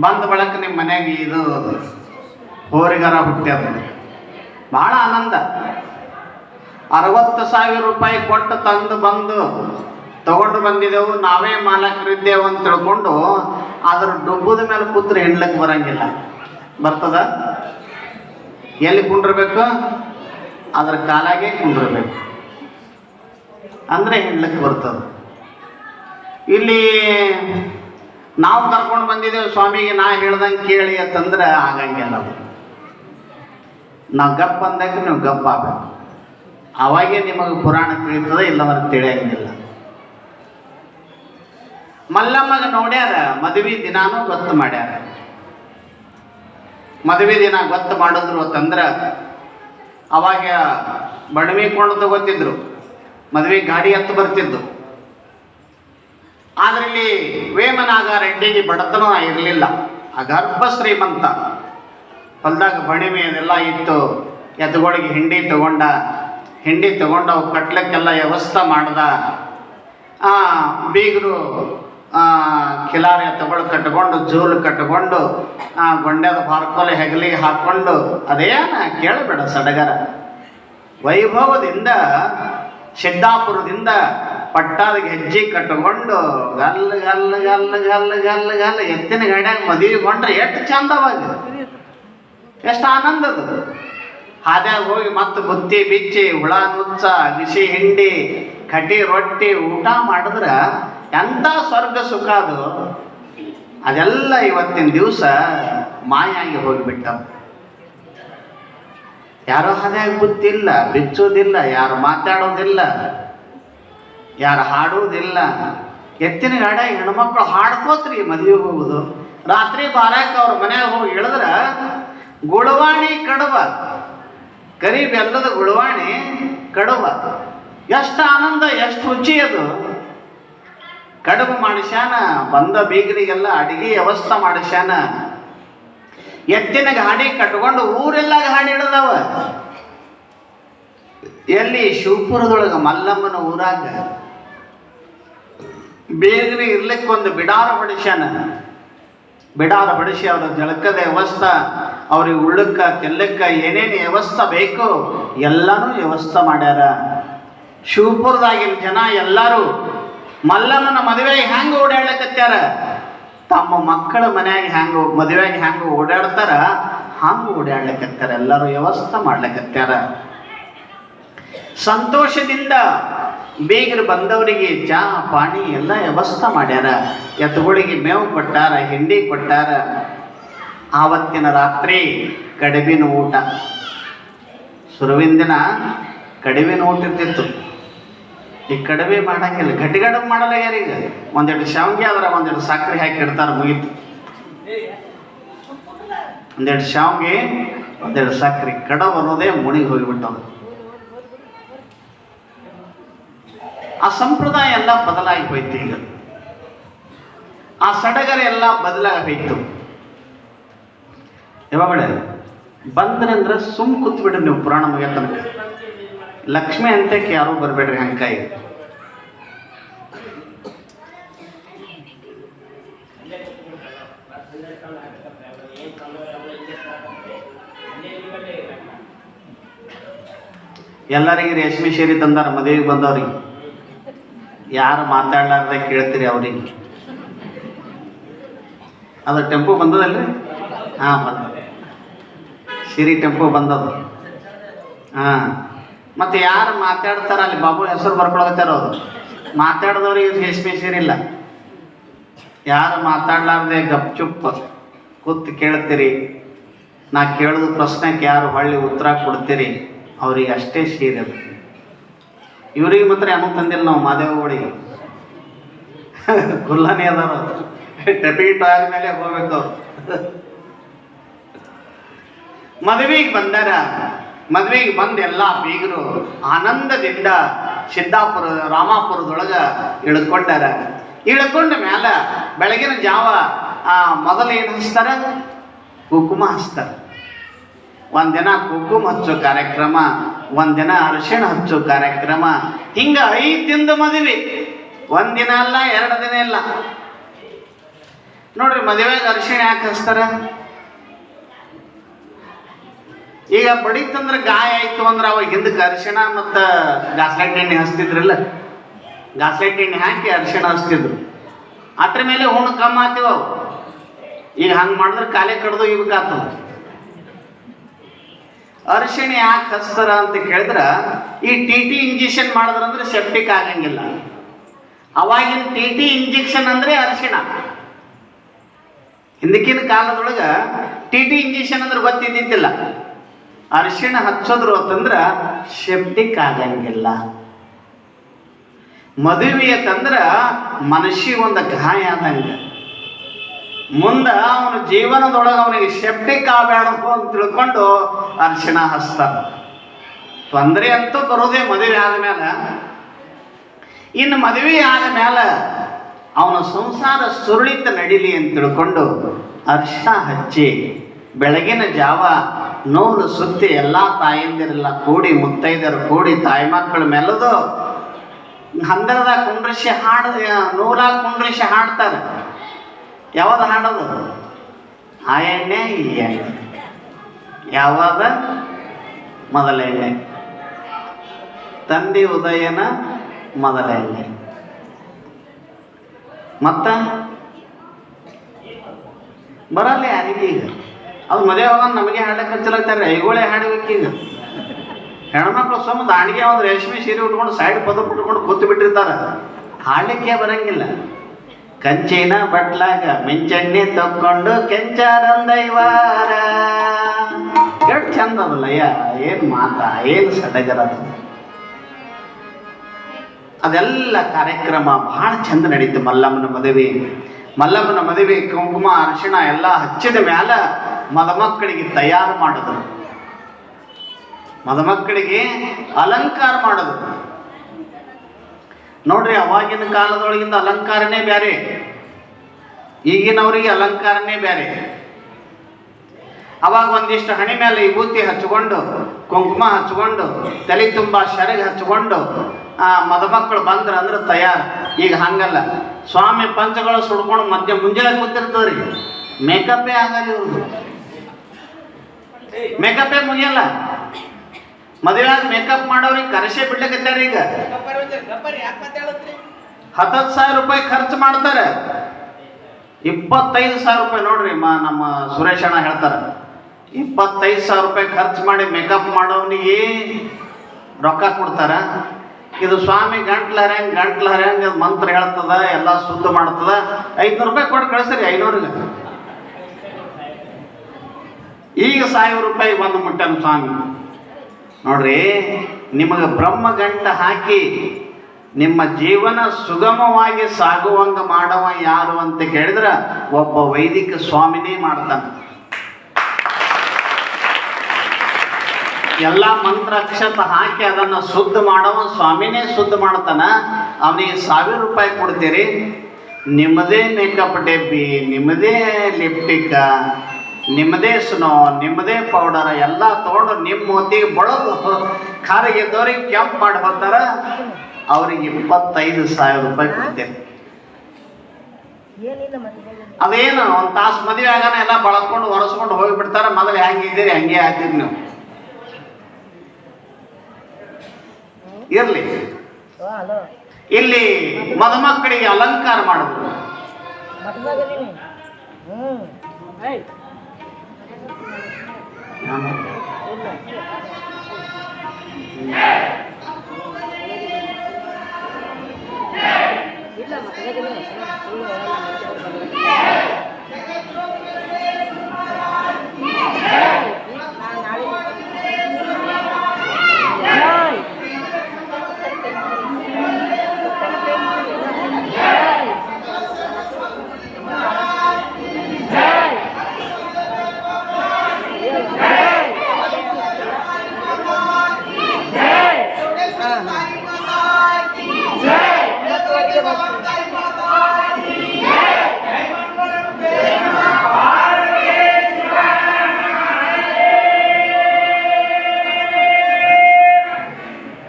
ಬಂದ ಬಳಕ ನಿಮ್ಮ ಮನೆಗೆ ಇದು ಹೋರಿಗಾರ ಹುಟ್ಟ್ಯಾರ ಭಾಳ ಆನಂದ. ಅರವತ್ತು ಸಾವಿರ ರೂಪಾಯಿ ಕೊಟ್ಟು ತಂದು ಬಂದು ತಗೊಂಡು ಬಂದಿದ್ದೆವು. ನಾವೇ ಮಾಲಕರಿದ್ದೇವು ಅಂತ ತಿಳ್ಕೊಂಡು ಅದ್ರ ಡುಬ್ಬದ ಮೇಲೆ ಕೂತ್ರೆ ಹೆಣ್ಲಕ್ಕೆ ಬರಂಗಿಲ್ಲ. ಬರ್ತದ? ಎಲ್ಲಿ ಕುಂಡ್ರಬೇಕು? ಅದ್ರ ಕಾಲಾಗೆ ಕುಂಡ್ರಬೇಕು. ಅಂದ್ರೆ ಹೆಣ್ಲಕ್ಕೆ ಬರ್ತದ. ಇಲ್ಲಿ ನಾವು ಕರ್ಕೊಂಡು ಬಂದಿದ್ದೇವೆ, ಸ್ವಾಮಿಗೆ ನಾ ಹೇಳ್ದಂಗೆ ಕೇಳಿ ಅಂತಂದ್ರೆ ಆಗಂಗಿಲ್ಲ ಅದು ನಾವು ಗಪ್ ಅಂದಾಗ ನೀವು ಗಪ್ ಆಗಬೇಕು. ಅವಾಗೇ ನಿಮಗೆ ಪುರಾಣ ತಿಳಿತದೆ ಇಲ್ಲಂದ್ರೆ ತಿಳಿಯಂಗಿಲ್ಲ. ಮಲ್ಲಮ್ಮಗ ನೋಡ್ಯಾರ, ಮದುವೆ ದಿನಾನು ಗೊತ್ತು ಮಾಡ್ಯಾರ. ಮದುವೆ ದಿನ ಗೊತ್ತು ಮಾಡಿದ್ರು ಅಂತಂದ್ರೆ ಅವಾಗ ಬಡವಿ ಕೊಂಡು ತಗೋತಿದ್ರು. ಮದುವೆ ಗಾಡಿ ಹತ್ತು ಬರ್ತಿದ್ದು ಆದ್ರೆ ಇಲ್ಲಿ ವೇಮನಾಗ ರೆಡ್ಡಿಗೆ ಬಡತನ ಇರಲಿಲ್ಲ ಆ ಗರ್ಭ ಶ್ರೀಮಂತ. ಹೊಲ್ದಾಗ ಬಣಿಮೆ ಅದೆಲ್ಲ ಇತ್ತು. ಎತ್ತುಗಳಿಗೆ ಹಿಂಡಿ ತಗೊಂಡ, ಹಿಂಡಿ ತಗೊಂಡು ಅವು ಕಟ್ಲಿಕ್ಕೆಲ್ಲ ವ್ಯವಸ್ಥೆ ಮಾಡ್ದ. ಬೀಗರು ಕಿಲಾರಿ ತಗೊಳ್ ಕಟ್ಕೊಂಡು, ಜೂಲು ಕಟ್ಕೊಂಡು ಗೊಂಡ್ಯದ ಬಾರ್ಕೋಲೆ ಹೆಗಲಿಗೆ ಹಾಕ್ಕೊಂಡು ಅದೇನ ಕೇಳಬೇಡ ಸಡಗರ. ವೈಭವದಿಂದ, ಸಿದ್ದಾಪುರದಿಂದ ಪಟ್ಟಾದಿಗೆ ಹೆಜ್ಜೆ ಕಟ್ಟಿಕೊಂಡು ಗಲ್ಲ ಗಲ್ಲ ಗಲ್ಲ ಗಲ್ಲ ಗಲ್ಲ ಗಲ್ಲ ಎತ್ತಿನ ಗಾಡ್ಯಾಗ ಮದುವೆ ಕೊಂಡ್ರೆ ಎಷ್ಟು ಚಂದವಾಗ. ಎಷ್ಟು ಆನಂದದ ಹಾದ್ಯಾಗ ಹೋಗಿ ಮತ್ತೆ ಬುತ್ತಿ, ಬಿಚ್ಚಿ, ಹುಳ, ನುಚ್ಚ, ಬಿಸಿ ಹಿಂಡಿ ಕಟಿ ರೊಟ್ಟಿ, ಊಟ ಮಾಡಿದ್ರೆ ಎಂಥ ಸ್ವರ್ಗ ಸುಖ ಅದು. ಅದೆಲ್ಲ ಇವತ್ತಿನ ದಿವಸ ಮಾಯಾಗಿ ಹೋಗಿಬಿಟ್ಟ. ಯಾರೋ ಹಾದ್ಯಾಗ ಬುತ್ತಿಲ್ಲ ಬಿಚ್ಚೋದಿಲ್ಲ, ಯಾರು ಮಾತಾಡೋದಿಲ್ಲ. ಯಾರು ಹಾಡುವುದಿಲ್ಲ. ಎತ್ತಿನ ಗಾಡ ಹೆಣ್ಮಕ್ಳು ಹಾಡ್ಕೋತ್ರಿ ಮದುವೆಗೆ ಹೋಗುದು. ರಾತ್ರಿ ಬಾರಾಕ ಅವ್ರ ಮನ್ಯಾಗ ಹೋಗಿ ಇಳಿದ್ರ ಗುಳವಾಣಿ ಕಡುವ ಕರಿ ಬೆಲ್ಲದ ಗುಳವಾಣಿ ಕಡುವ ಎಷ್ಟು ಆನಂದ, ಎಷ್ಟು ರುಚಿ ಅದು. ಕಡುಬು ಮಾಡಿಸ್ಯಾನ, ಬಂದ ಬೀಗರಿಗೆಲ್ಲ ಅಡಿಗೆ ವ್ಯವಸ್ಥೆ ಮಾಡಿಸ್ಯಾನ. ಎತ್ತಿನ ಗಾಡಿ ಕಟ್ಕೊಂಡು ಊರೆಲ್ಲ ಗಾಡಿ ಹಿಡ್ದವ. ಎಲ್ಲಿ ಶಿವಪುರದೊಳಗೆ ಮಲ್ಲಮ್ಮನ ಊರಾಗ ಬೇಗನೆ ಇರ್ಲಿಕ್ಕೆ ಒಂದು ಬಿಡಾರ ಬಡಿಸ್ಯಾನ ಬಿಡಾರ ಬಡಿಸಿ ಅವರ ಜಳಕದ ವ್ಯವಸ್ಥೆ, ಅವ್ರಿಗೆ ಉಳ್ಳಕ್ಕ, ಕೆಲ್ಲಕ್ಕ ಏನೇನು ವ್ಯವಸ್ಥೆ ಬೇಕು ಎಲ್ಲನೂ ವ್ಯವಸ್ಥೆ ಮಾಡ್ಯಾರ. ಶಿವಪುರದಾಗಿನ ಜನ ಎಲ್ಲರೂ ಮಲ್ಲಮ್ಮನ ಮದುವೆಗೆ ಹೆಂಗೆ ಓಡಾಡ್ಲಕತ್ಯಾರ? ತಮ್ಮ ಮಕ್ಕಳ ಮನೆಯಾಗ ಹೆಂಗೆ ಮದುವೆಗೆ ಹೆಂಗೆ ಓಡಾಡ್ತಾರ? ಹಂಗೆ ಓಡಾಡ್ಲಕತ್ಯಾರ. ಎಲ್ಲರೂ ವ್ಯವಸ್ಥೆ ಮಾಡ್ಲಕತ್ಯಾರ. ಸಂತೋಷದಿಂದ ಬೇಗರು ಬಂದವರಿಗೆ ಚಾ ಪಾಣಿ ಎಲ್ಲ ವ್ಯವಸ್ಥೆ ಮಾಡ್ಯಾರ. ಎತ್ತುಗಳಿಗೆ ಮೇವು ಕೊಟ್ಟಾರ, ಹಿಂಡಿ ಕೊಟ್ಟಾರ. ಆವತ್ತಿನ ರಾತ್ರಿ ಕಡಿಮಿನ ಊಟ. ಸುರುವಿನ ದಿನ ಊಟ ಇರ್ತಿತ್ತು. ಈ ಕಡಿಮೆ ಮಾಡಂಗಿಲ್ಲ ಗಟ್ಟಿಗಡ ಮಾಡಲ್ಲ ಯಾರೀಗ? ಒಂದೆರಡು ಶಾವಿಗೆ ಆದ್ರೆ ಒಂದೆರಡು ಸಕ್ಕರೆ ಹಾಕಿ ಇಡ್ತಾರೆ ಮುಗಿತು. ಒಂದೆರಡು ಶಾವಿಗೆ, ಒಂದೆರಡು ಸಕ್ಕರೆ ಕಡಬು ಅನ್ನೋದೇ ಮುಣಿಗೆ ಹೋಗಿಬಿಟ್ಟದು ಆ ಸಂಪ್ರದಾಯ ಎಲ್ಲ ಬದಲಾಗಿ ಹೋಯ್ತು ಈಗ. ಆ ಸಡಗರ ಎಲ್ಲ ಬದಲಾಗಿ ಹೋಯ್ತು. ಯಾವಾಗ ಬಂದ್ರಂದ್ರೆ ಸುಮ್ ಕೂತ್ಬಿಡ್ರಿ ನೀವು ಪುರಾಣ ಮುಗಿಯ ತನಕ ಲಕ್ಷ್ಮಿ ಅಂತಕ್ಕೆ ಯಾರು ಬರಬೇಡ್ರಿ ಹಂಕಾಯಿ ಎಲ್ಲರಿಗೆ ರೇಷ್ಮೆ ಸೇರಿ ತಂದಾರ, ಮದುವೆಗೆ ಬಂದವ್ರಿಗೆ. ಯಾರು ಮಾತಾಡ್ಲಾರ್ದೆ ಕೇಳ್ತೀರಿ ಅವ್ರಿಗೆ? ಅದು ಟೆಂಪೋ ಬಂದದಲ್ರಿ? ಹಾಂ, ಬಂದ. ಸಿರಿ ಟೆಂಪೋ ಬಂದದು. ಹಾಂ. ಮತ್ತು ಯಾರು ಮಾತಾಡ್ತಾರ ಅಲ್ಲಿ? ಬಾಬು ಹೆಸರು ಬರ್ಕೊಳತ್ತಾರ ಅವರು. ಮಾತಾಡಿದವ್ರಿಗೆ ರೇಷ್ಮೆ ಸೀರಿಲ್ಲ ಯಾರು ಮಾತಾಡ್ಲಾರ್ದೆ ಗಪ್ ಚುಪ್ ಕೂತು ಕೇಳ್ತೀರಿ. ನಾ ಕೇಳಿದ ಪ್ರಶ್ನೆಗೆ ಯಾರು ಹೊಳ್ಳಿ ಉತ್ತರ ಕೊಡ್ತೀರಿ? ಅವ್ರಿಗೆ ಅಷ್ಟೇ ಸೀರೆ. ಅದು ಇವ್ರಿಗೆ ಮಾತ್ರ ಏನೂ ತಂದಿಲ್ಲ, ನಾವು ಮಾದೇವಗಳಿಗೆ ಕುಲ್ಲನೇ ಅದಾರ ಡೆಬಿಟ್ ಆದ ಮೇಲೆ ಹೋಗ್ಬೇಕು ಅವ್ರು. ಮದುವೆಗೆ ಬಂದಾರ. ಮದುವೆಗೆ ಬಂದ ಎಲ್ಲ ಬೀಗರು ಆನಂದದಿಂದ ಸಿದ್ದಾಪುರ, ರಾಮಾಪುರದೊಳಗೆ ಇಳ್ಕೊಂಡಾರ. ಇಳ್ಕೊಂಡ ಮ್ಯಾಲ ಬೆಳಗಿನ ಜಾವ, ಆ, ಮೊದಲು ಏನು ಹಚ್ತಾರ ಕುಂಕುಮ ಹಚ್ತಾರ. ಒಂದಿನ ಕುಂಕುಮ ಹಚ್ಚೋ ಕಾರ್ಯಕ್ರಮ ಒಂದಿನ ಅರಿಶಿಣ ಹಚ್ಚು ಕಾರ್ಯಕ್ರಮ. ಹಿಂಗ ಐದು ದಿನದ ಮದುವೆ. ಒಂದಿನ ಅಲ್ಲ, ಎರಡು ದಿನ ಇಲ್ಲ. ನೋಡ್ರಿ, ಮದುವೆಗೆ ಅರಿಶಿಣ ಯಾಕೆ ಹಚ್ತಾರ? ಈಗ ಬಡಿತಂದ್ರೆ ಗಾಯ ಆಯ್ತು ಅಂದ್ರೆ ಅವಾಗ ಹಿಂದಕ್ಕೆ ಅರಿಶಿಣ ಮತ್ತು ಗಾಸ್ಲೈಟ್ ಎಣ್ಣೆ ಹಚ್ತಿದ್ರಲ್ಲ? ಗಾಸ್ಲೈಟ್ ಎಣ್ಣೆ ಹಾಕಿ ಅರಿಶಿಣ ಹಚ್ತಿದ್ರು. ಅದ್ರ ಮೇಲೆ ಹುಣ್ಣು ಕಮ್ಮಿ ಆತೀವ? ಅವು ಈಗ ಹಂಗೆ ಮಾಡಿದ್ರೆ ಕಾಲೇ ಕಡ್ದು ಇವಾಗ್ತದ ಅರಿಶಿಣ ಯಾಕೆ ಹಚ್ತಾರ ಅಂತ ಕೇಳಿದ್ರೆ, ಈ ಟಿ ಟಿ ಇಂಜೆಕ್ಷನ್ ಮಾಡಿದ್ರಂದ್ರೆ ಸೆಪ್ಟಿಕ್ ಆಗಂಗಿಲ್ಲ. ಅವಾಗಿನ ಟಿ ಟಿ ಇಂಜೆಕ್ಷನ್ ಅಂದ್ರೆ ಅರಿಶಿಣ. ಹಿಂದಕ್ಕಿನ ಕಾಲದೊಳಗೆ ಟಿ ಟಿ ಇಂಜೆಕ್ಷನ್ ಅಂದ್ರೆ ಗೊತ್ತಿದ್ದಿದ್ದಿಲ್ಲ. ಅರಿಶಿಣ ಹಚ್ಚಿದ್ರು ಅಂತಂದ್ರೆ ಸೆಪ್ಟಿಕ್ ಆಗಂಗಿಲ್ಲ. ಮದುವೆ ತಂದ್ರ ಮನುಷ್ಯ ಒಂದು ಗಾಯ ಆದಂಗ. ಮುಂದ ಅವನ ಜೀವನದೊಳಗೆ ಅವನಿಗೆ ಸೆಪ್ಟಿಕ್ ಆಗಬೇಡಪ್ಪ ಅಂತ ತಿಳ್ಕೊಂಡು ಅರ್ಶಿಣ ಹಚ್ತಾರ ತೊಂದರೆ ಅಂತೂ ಬರೋದೇ ಮದುವೆ ಆದ್ಮೇಲೆ ಇನ್ನು ಮದುವೆ ಆದ್ಮೇಲೆ ಅವನ ಸಂಸಾರ ಸುರುಳಿತ ನಡಿಲಿ ಅಂತ ತಿಳ್ಕೊಂಡು ಅರ್ಶಿಣ ಹಚ್ಚಿ ಬೆಳಗಿನ ಜಾವ ನೂಲು ಸುತ್ತಿ ಎಲ್ಲ ತಾಯಂದಿರೆಲ್ಲ ಕೂಡಿ ಮುತ್ತೈದರು ಕೂಡಿ, ತಾಯಿ ಮಕ್ಕಳ ಮೆಲ್ಲದು ಹಂದರದ ಕುಂಡ್ರಿಸಿ ಹಾಡ ನೂಲಾಗ ಕುಂಡ್ರಿಸಿ ಹಾಡ್ತಾರೆ. ಯಾವ್ದು ಹಾಡೋದು? ಆ ಎಣ್ಣೆ, ಈ ಎಣ್ಣೆ. ಯಾವಾಗ? ಮೊದಲ ಎಣ್ಣೆ. ತಂದೆ ಉದಯನ ಮೊದಲ ಎಣ್ಣೆ. ಮತ್ತ? ಬರಲ್ಲ ಈಗ. ಅದು ಮದುವೆ ಆವಾಗ ನಮಗೆ ಹಾಡಕ್ಕೆ ಹಚ್ಚಲಾಗ್ತಾರೆ ಐಗೋಳೆ ಹಾಡಬೇಕೀಗ ಹೆಣ್ಮಕ್ಳು ಸುಮ್ಮ ದಾಣಿಗೆ ಒಂದು ರೇಷ್ಮೆ ಸೀರೆ ಉಟ್ಕೊಂಡು ಸೈಡ್ ಪದ ಉಟ್ಕೊಂಡು ಕೂತು ಬಿಟ್ಟಿರ್ತಾರೆ. ಹಾಡ್ಲಿಕ್ಕೆ ಬರಂಗಿಲ್ಲ. ಕಂಚಿನ ಬಟ್ಲಾಗ ಮಿಂಚಣ್ಣಿ ತಕ್ಕೊಂಡು ಕೆಂಚಾರಂದೈವಾರ ಎಷ್ಟು ಚಂದ ಅದಲ್ಲಯ್ಯ ಏನು ಮಾತ, ಏನು ಸಡಗರ ಅದು. ಅದೆಲ್ಲ ಕಾರ್ಯಕ್ರಮ ಬಹಳ ಚಂದ ನಡೀತು ಮಲ್ಲಮ್ಮನ ಮದುವೆ. ಮಲ್ಲಮ್ಮನ ಮದುವೆ, ಕುಂಕುಮ, ಅರಿಶಿಣ ಎಲ್ಲ ಹಚ್ಚಿದ ಮ್ಯಾಲ ಮದಮಕ್ಕಳಿಗೆ ತಯಾರು ಮಾಡಿದ್ರು ಮದಮಕ್ಕಳಿಗೆ ಅಲಂಕಾರ ಮಾಡಿದ್ರು ನೋಡ್ರಿ, ಅವಾಗಿನ ಕಾಲದೊಳಗಿಂದ ಅಲಂಕಾರನೇ ಬೇರೆ ಈಗಿನವರಿಗೆ ಅಲಂಕಾರನೇ ಬೇರೆ ಅವಾಗ ಒಂದಿಷ್ಟು ಹಣೆ ಮೇಲೆ ವಿಭೂತಿ ಹಚ್ಕೊಂಡು, ಕುಂಕುಮ ಹಚ್ಕೊಂಡು, ತಲೆ ತುಂಬ ಶರಗ್ ಹಚ್ಕೊಂಡು, ಆ ಮದುಮಕ್ಕಳು ಬಂದ್ರ ಅಂದ್ರೆ ತಯಾರು. ಈಗ ಹಂಗಲ್ಲ. ಸ್ವಾಮಿ ಪಂಚಗಳು ಸುಡ್ಕೊಂಡು ಮಧ್ಯ ಮುಂಜಾನೆ ಕೂತಿರ್ತದ್ರಿ. ಮೇಕಪ್ಪೇ ಆಗಲ್ಲ ಇವ್ರದ್ದು ಮೇಕಪ್ಪೇ ಮುಗಿಯಲ್ಲ. ಮದುವೆ ಮೇಕಪ್ ಮಾಡೋರಿಗೆ ಕರೆಸೇ ಬಿಡ್ಲಕತ್ತಾರ ಈಗ? ಹತ್ತತ್ತು ಸಾವಿರ ರೂಪಾಯಿ ಖರ್ಚು ಮಾಡ್ತಾರೆ. ಇಪ್ಪತ್ತೈದು ಸಾವಿರ ರೂಪಾಯಿ ನೋಡ್ರಿ ಮಾ, ನಮ್ಮ ಸುರೇಶ್ ಅಣ್ಣ ಹೇಳ್ತಾರೆ. ಇಪ್ಪತ್ತೈದು ಸಾವಿರ ರೂಪಾಯಿ ಖರ್ಚು ಮಾಡಿ ಮೇಕಪ್ ಮಾಡೋನಿಗೆ ರೊಕ್ಕ ಕೊಡ್ತಾರ? ಇದು ಸ್ವಾಮಿ ಗಂಟ್ಲ ಹರ್ಯಾಂಗ್ ಗಂಟ್ಲ ಹರ್ಯಾಂಗ್ ಮಂತ್ರ ಹೇಳ್ತದ, ಎಲ್ಲ ಶುದ್ಧ ಮಾಡ್ತದ. ಐದ್ನೂರು ರೂಪಾಯಿ ಕೊಟ್ಟು ಕಳಿಸ್ರಿ ಐನೂರಿಗೆ ಈಗ ಸಾವಿರ ರೂಪಾಯಿ ಬಂದು ಮುಟ್ಟನ್ ಸ್ವಾಮಿ. ನೋಡ್ರಿ, ನಿಮಗೆ ಬ್ರಹ್ಮ ಗಂಟ ಹಾಕಿ ನಿಮ್ಮ ಜೀವನ ಸುಗಮವಾಗಿ ಸಾಗುವಂಗೆ ಮಾಡವ ಯಾರು ಅಂತ ಕೇಳಿದ್ರೆ ಒಬ್ಬ ವೈದಿಕ ಸ್ವಾಮಿನೇ ಮಾಡ್ತಾನೆ. ಎಲ್ಲ ಮಂತ್ರ ಅಕ್ಷತ ಹಾಕಿ ಅದನ್ನ ಶುದ್ಧ ಮಾಡವ ಸ್ವಾಮಿನೇ ಶುದ್ಧ ಮಾಡ್ತಾನ. ಅವನಿಗೆ ಸಾವಿರ ರೂಪಾಯಿ ಕೊಡ್ತೀರಿ. ನಿಮ್ಮದೇ ಮೇಕಪ್ ಡೆಬ್ಬಿ, ನಿಮ್ಮದೇ ಲಿಪ್ಟಿಕ್ ನಿಮ್ಮದೇ ಸ್ನೋ ನಿಮ್ಮದೇ ಪೌಡರ್ ಎಲ್ಲ ತಗೊಂಡು ನಿಮ್ಮ ಹೊತ್ತಿಗೆ ಬಳದು ಕಾರಿಗೆದ್ದವ್ರಿಗೆ ಕೆಂಪ್ ಮಾಡಿ ಹೋಗ್ತಾರ. ಅವ್ರಿಗೆ ಇಪ್ಪತ್ತೈದು ಸಾವಿರ ರೂಪಾಯಿ ಕೊಡ್ತೇನೆ. ಅದೇನು ಒಂದು ತಾಸು ಮದುವೆ ಆಗಾನ ಎಲ್ಲ ಬಳಸ್ಕೊಂಡು ಒರೆಸ್ಕೊಂಡು ಹೋಗಿಬಿಡ್ತಾರ. ಮೊದಲು ಹೆಂಗಿದ್ದೀರಿ ಹಂಗೆ ಆಗ್ತೀರಿ ನೀವು. ಇರ್ಲಿ. ಇಲ್ಲಿ ಮದುಮಕ್ಕಳಿಗೆ ಅಲಂಕಾರ ಮಾಡುದು. ಇಲ್ಲ ಮತ್ತೆ